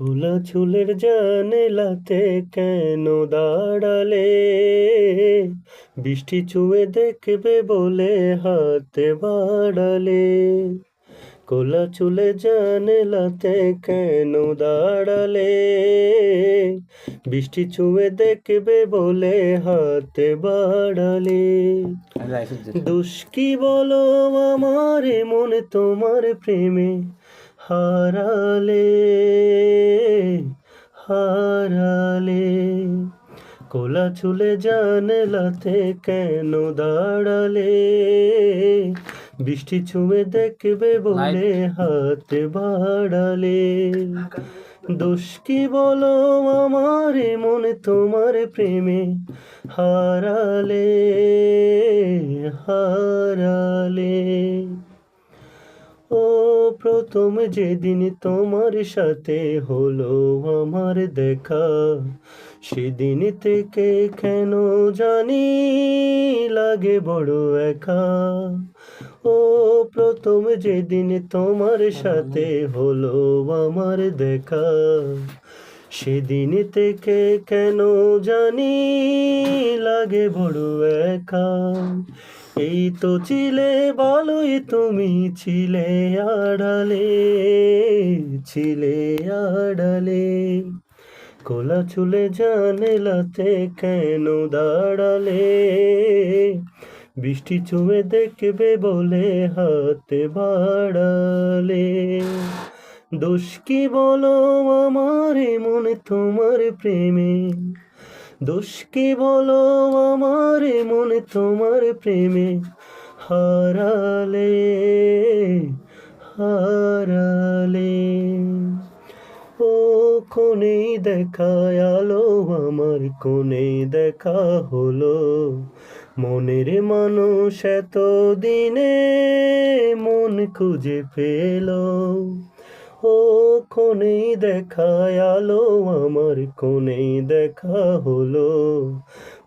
খোলা চুলের জানেলাতে কেন দাঁড়ালে? বৃষ্টি চুয়ে দেখবে বলে হাতে বাড়ালে। খোলা চুলে জানেলাতে কেন দাঁড়ালে? বৃষ্টি চুয়ে দেখবে বলে হাতে বাড়ালে। দোষ কি বলো আমার মনে তোমার প্রেমে। হারালে হারালে। কোলা চুলে জানলাতে কেন দাঁড়ালে? বৃষ্টি ছুঁয়ে দেখবে বলে হাতে বাড়ালে। দোষ কি বলো আমার মনে তোমার প্রেমে হারালে হারালে। প্রথম যেদিন তোমার সাথে হলো আমার দেখা, সেদিন থেকে কেন জানি লাগে বড় একা। ও প্রথম যেদিন তোমার সাথে হলো আমার দেখা, সেদিন থেকে কেন জানি লাগে বড় একা। এই তো ছিলে ভালোই তুমি ছিলে আড়ালে ছিলে আড়ালে। কোলা চুলে জানেলাতে কেন দাঁড়ালে? বৃষ্টি চুয়ে দেখবে বলে হাতে বাড়ালে। দোষ কি বলো আমার মনে তোমার প্রেমে? দোষ কি বলো আমার? মনে তোমার প্রেমে হারালে হারালে। ও কোনেই দেখা আলো, আমার কোনেই দেখা হলো। মনের মানুষ এত দিনে মন খুঁজে পেল। কোনেই দেখা আলো, আমার কোনেই দেখা হলো।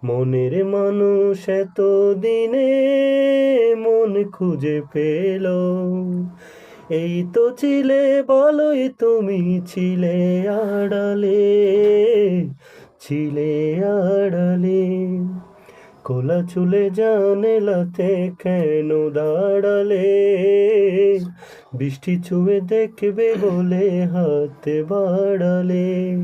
মনের মানুষ এত দিনে মন খুঁজে পেল। এই তো ছিলে, বলোই তুমি ছিলে আড়ালে ছিলে আড়ালে। কোলা চুলে জানেলাতে কেন দাঁড়ালে? বৃষ্টি ছুঁয়ে দেখবে বলে হাতে বাড়ালে।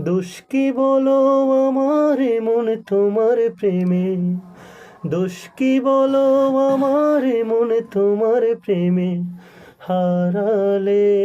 দোষ কি বলো আমার মনে তোমার প্রেমে? দোষ কি বলো আমার মনে তোমার প্রেমে? হারালে।